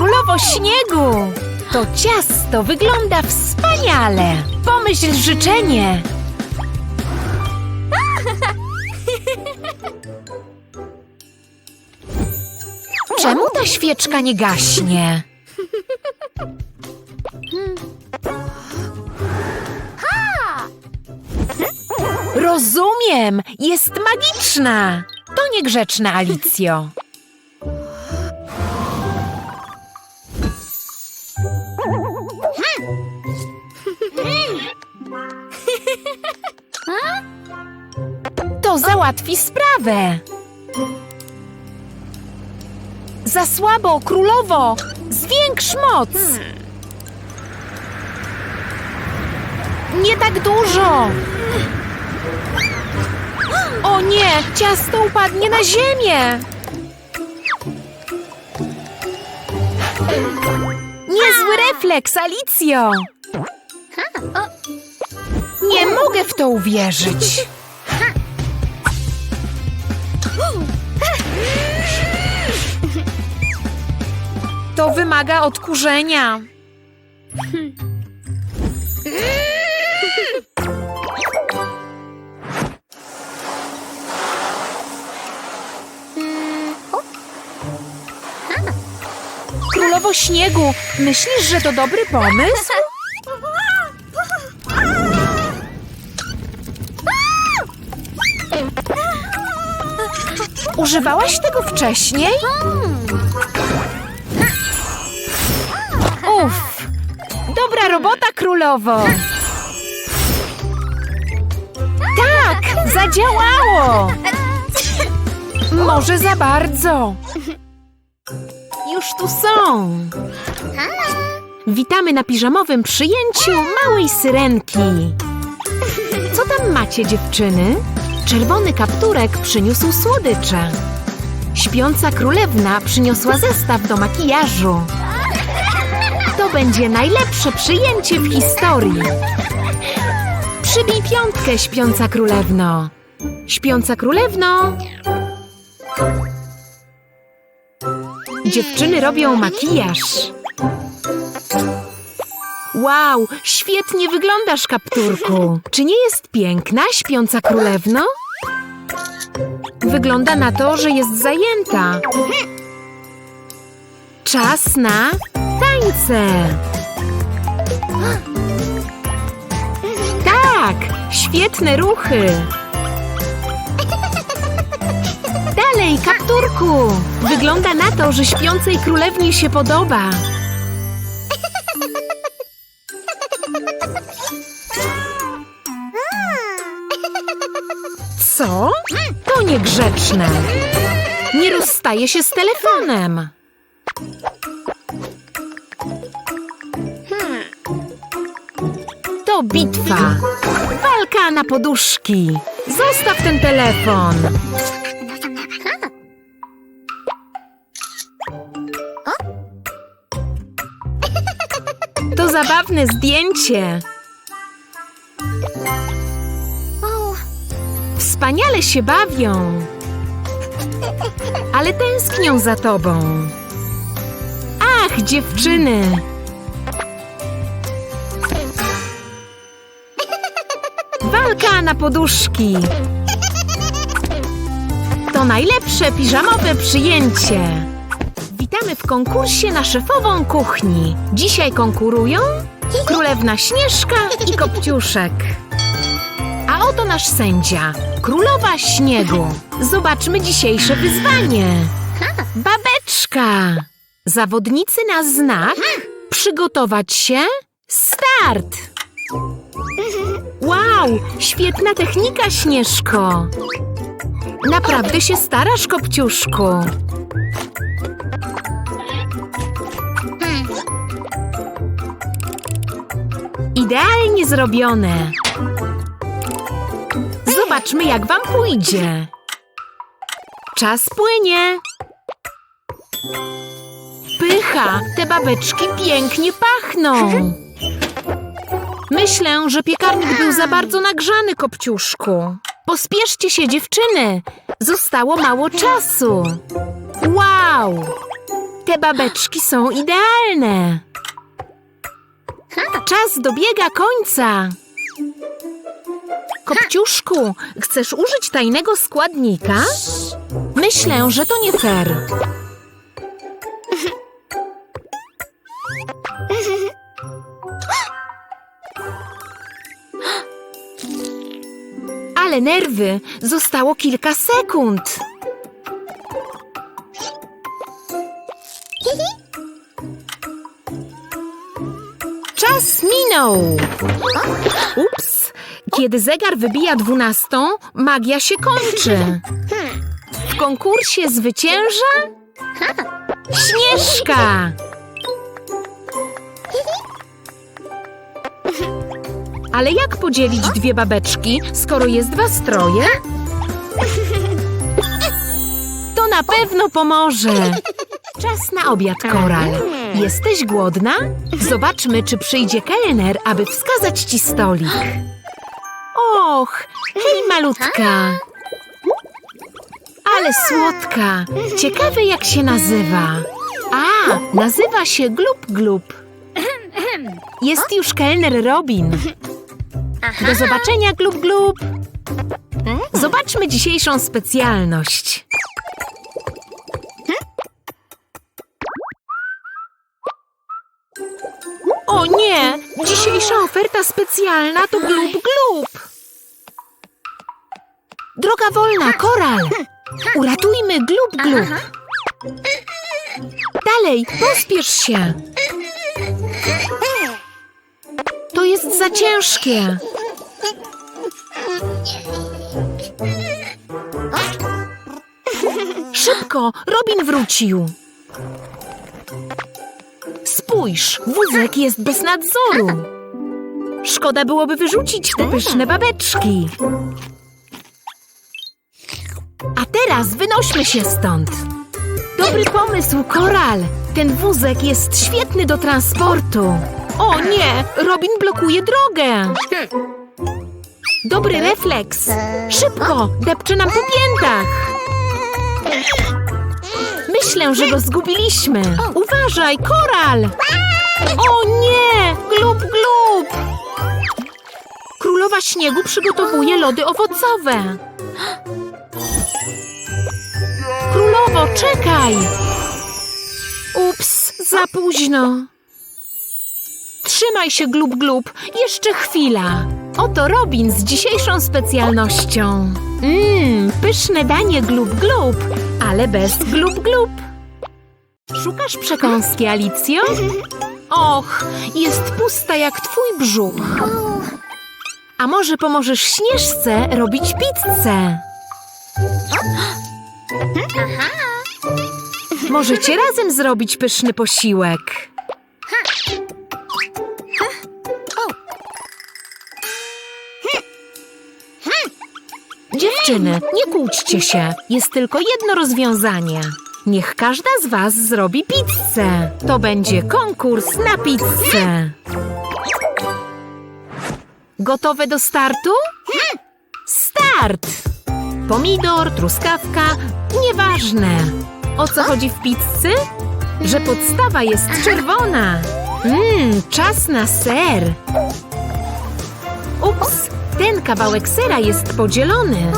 królowo śniegu! To ciasto wygląda wspaniale! Pomyśl życzenie! Czemu ta świeczka nie gaśnie? Rozumiem! Jest magiczna! To niegrzeczne, Alicjo. To załatwi sprawę. Za słabo, królowo! Zwiększ moc! Nie tak dużo! O nie! Ciasto upadnie na ziemię! Niezły refleks, Alicjo! Nie mogę w to uwierzyć! To wymaga odkurzenia. Królowo śniegu, myślisz, że to dobry pomysł? Używałaś tego wcześniej? Uff! Dobra robota, królowo! Tak! Zadziałało! Może za bardzo. Już tu są. Witamy na piżamowym przyjęciu małej syrenki. Co tam macie, dziewczyny? Czerwony kapturek przyniósł słodycze. Śpiąca królewna przyniosła zestaw do makijażu. To będzie najlepsze przyjęcie w historii. Przybij piątkę, śpiąca królewno. Śpiąca królewno. Dziewczyny robią makijaż. Wow, świetnie wyglądasz, kapturku. Czy nie jest piękna, śpiąca królewno? Wygląda na to, że jest zajęta. Czas na tańce. Tak, świetne ruchy. Dalej, kapturku. Wygląda na to, że śpiącej królewnie się podoba. Co? To niegrzeczne. Nie rozstaje się z telefonem. To bitwa. Walka na poduszki. Zostaw ten telefon. To zabawne zdjęcie. Wspaniale się bawią. Ale tęsknią za tobą. Ach, dziewczyny. Walka na poduszki. To najlepsze piżamowe przyjęcie. Witamy w konkursie na szefową kuchni. Dzisiaj konkurują królewna Śnieżka i Kopciuszek. A oto nasz sędzia, królowa śniegu. Zobaczmy dzisiejsze wyzwanie. Babeczka. Zawodnicy na znak. Przygotować się. Start. Wow, świetna technika, Śnieżko. Naprawdę się starasz, Kopciuszku. Idealnie zrobione. Zobaczmy, jak wam pójdzie. Czas płynie. Pycha, te babeczki pięknie pachną. Myślę, że piekarnik był za bardzo nagrzany, Kopciuszku. Pospieszcie się, dziewczyny. Zostało mało czasu. Wow! Te babeczki są idealne. Czas dobiega końca. Kopciuszku, chcesz użyć tajnego składnika? Myślę, że to nie fair. Ale nerwy, zostało kilka sekund. Czas minął. Ups, kiedy zegar wybija dwunastą, magia się kończy. W konkursie zwycięża Śnieżka. Ale jak podzielić dwie babeczki, skoro jest was troje? To na pewno pomoże. Czas na obiad, Koral. Jesteś głodna? Zobaczmy, czy przyjdzie kelner, aby wskazać ci stolik. Och, hej malutka. Ale słodka. Ciekawe, jak się nazywa. A, nazywa się Glub Glub. Jest już kelner Robin. Do zobaczenia, Glub Glub. Zobaczmy dzisiejszą specjalność. O nie! Dzisiejsza oferta specjalna to Glub Glub. Droga wolna, Koral. Uratujmy Glub Glub. Dalej, pospiesz się. To jest za ciężkie. Szybko, Robin wrócił. Spójrz, wózek jest bez nadzoru. Szkoda byłoby wyrzucić te pyszne babeczki. Teraz wynośmy się stąd. Dobry pomysł, Koral. Ten wózek jest świetny do transportu. O nie, Robin blokuje drogę. Dobry refleks. Szybko, depcze nam po piętach. Myślę, że go zgubiliśmy. Uważaj, Koral! O nie! Glub, glub! Królowa Śniegu przygotowuje lody owocowe. Królowo, czekaj! Ups, za późno. Trzymaj się, glub, glub. Jeszcze chwila. Oto Robin z dzisiejszą specjalnością. Mmm, pyszne danie glub, glub, ale bez glub, glub. Szukasz przekąski, Alicjo? Och, jest pusta jak twój brzuch. A może pomożesz Śnieżce robić pizzę? Możecie razem zrobić pyszny posiłek. Dziewczyny, nie kłóćcie się. Jest tylko jedno rozwiązanie. Niech każda z was zrobi pizzę. To będzie konkurs na pizzę. Gotowe do startu? Start! Pomidor, truskawka, nieważne. O co chodzi w pizzy? Że podstawa jest czerwona. Mmm, czas na ser. Ups, ten kawałek sera jest podzielony.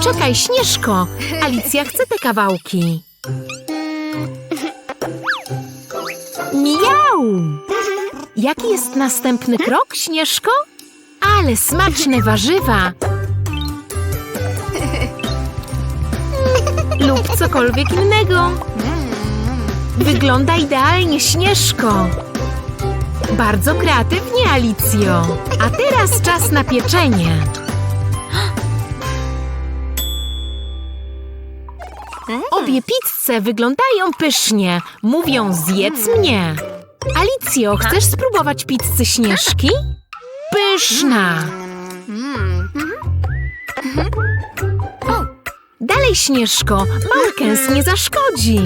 Czekaj, Śnieżko. Alicja chce te kawałki. Miau! Jaki jest następny krok, Śnieżko? Ale smaczne warzywa. Lub cokolwiek innego. Wygląda idealnie, Śnieżko. Bardzo kreatywnie, Alicjo. A teraz czas na pieczenie. Obie pizze wyglądają pysznie. Mówią zjedz mnie. Alicjo, chcesz spróbować pizzy Śnieżki? Pyszna. Dalej, Śnieżko. Malkens nie zaszkodzi.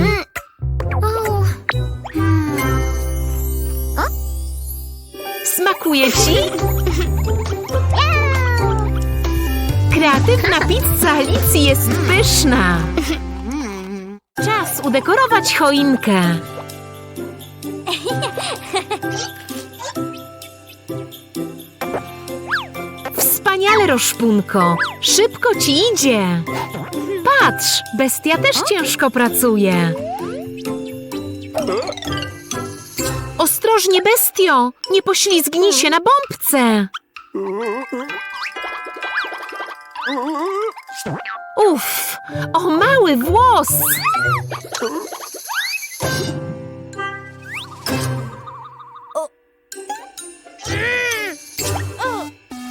Smakuje ci? Kreatywna pizza Alicji jest pyszna. Czas udekorować choinkę. Wspaniale, Roszpunko! Szybko ci idzie! Patrz, bestia też ciężko pracuje. Ostrożnie, bestio! Nie poślizgnij się na bombce! Uff, o mały włos!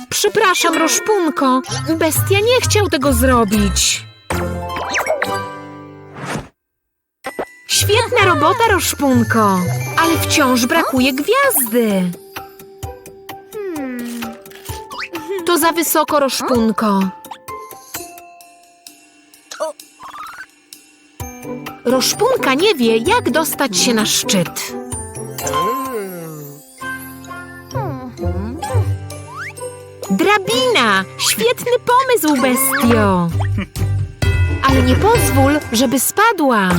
Przepraszam, Roszpunko. Bestia nie chciał tego zrobić. Świetna robota, Roszpunko. Ale wciąż brakuje gwiazdy. To za wysoko, Roszpunko. Roszpunka nie wie, jak dostać się na szczyt. Drabina! Świetny pomysł, bestio! Ale nie pozwól, żeby spadła.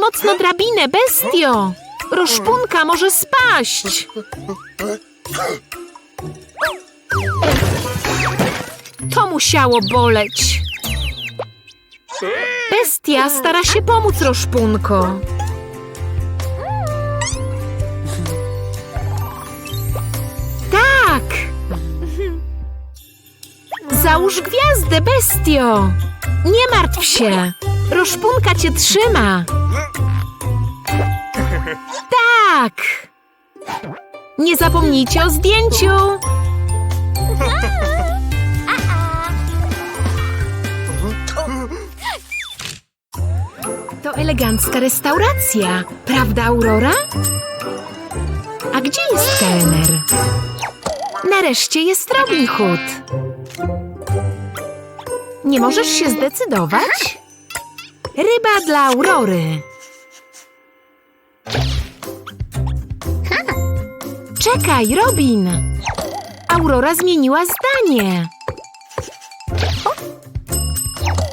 Mocno drabinę, bestio! Roszpunka może spaść. To musiało boleć. Bestia stara się pomóc Roszpunko. Tak! Załóż gwiazdę, bestio! Nie martw się! Roszpunka cię trzyma! Tak! Nie zapomnijcie o zdjęciu! To elegancka restauracja, prawda, Aurora? A gdzie jest kelner? Nareszcie jest Robin Hood. Nie możesz się zdecydować? Ryba dla Aurory. Czekaj, Robin! Aurora zmieniła zdanie.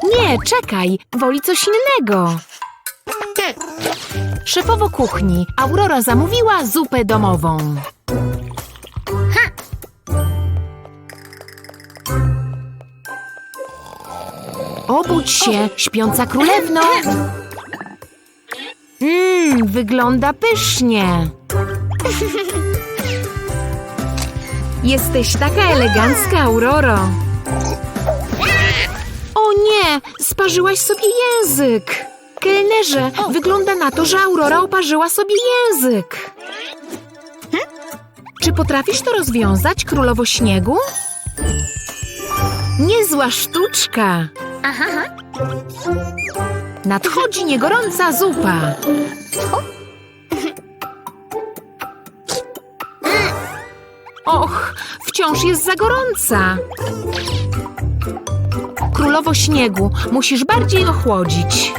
Nie, czekaj, woli coś innego. Szefowo kuchni, Aurora zamówiła zupę domową. Obudź się, śpiąca królewno. Mmm, wygląda pysznie. Jesteś taka elegancka, Auroro. O nie, sparzyłaś sobie język. Kelnerze, wygląda na to, że Aurora oparzyła sobie język. Czy potrafisz to rozwiązać, królowo śniegu? Niezła sztuczka. Nadchodzi niegorąca zupa. Wciąż jest za gorąca. Królowo śniegu, musisz bardziej ochłodzić.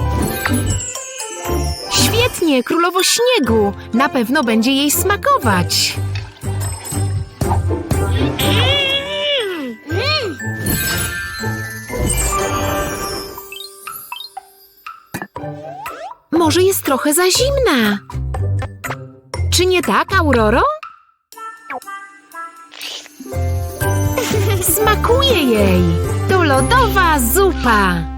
Świetnie, królowo śniegu. Na pewno będzie jej smakować. Może jest trochę za zimna. Czy nie tak, Auroro? Smakuje jej. To lodowa zupa.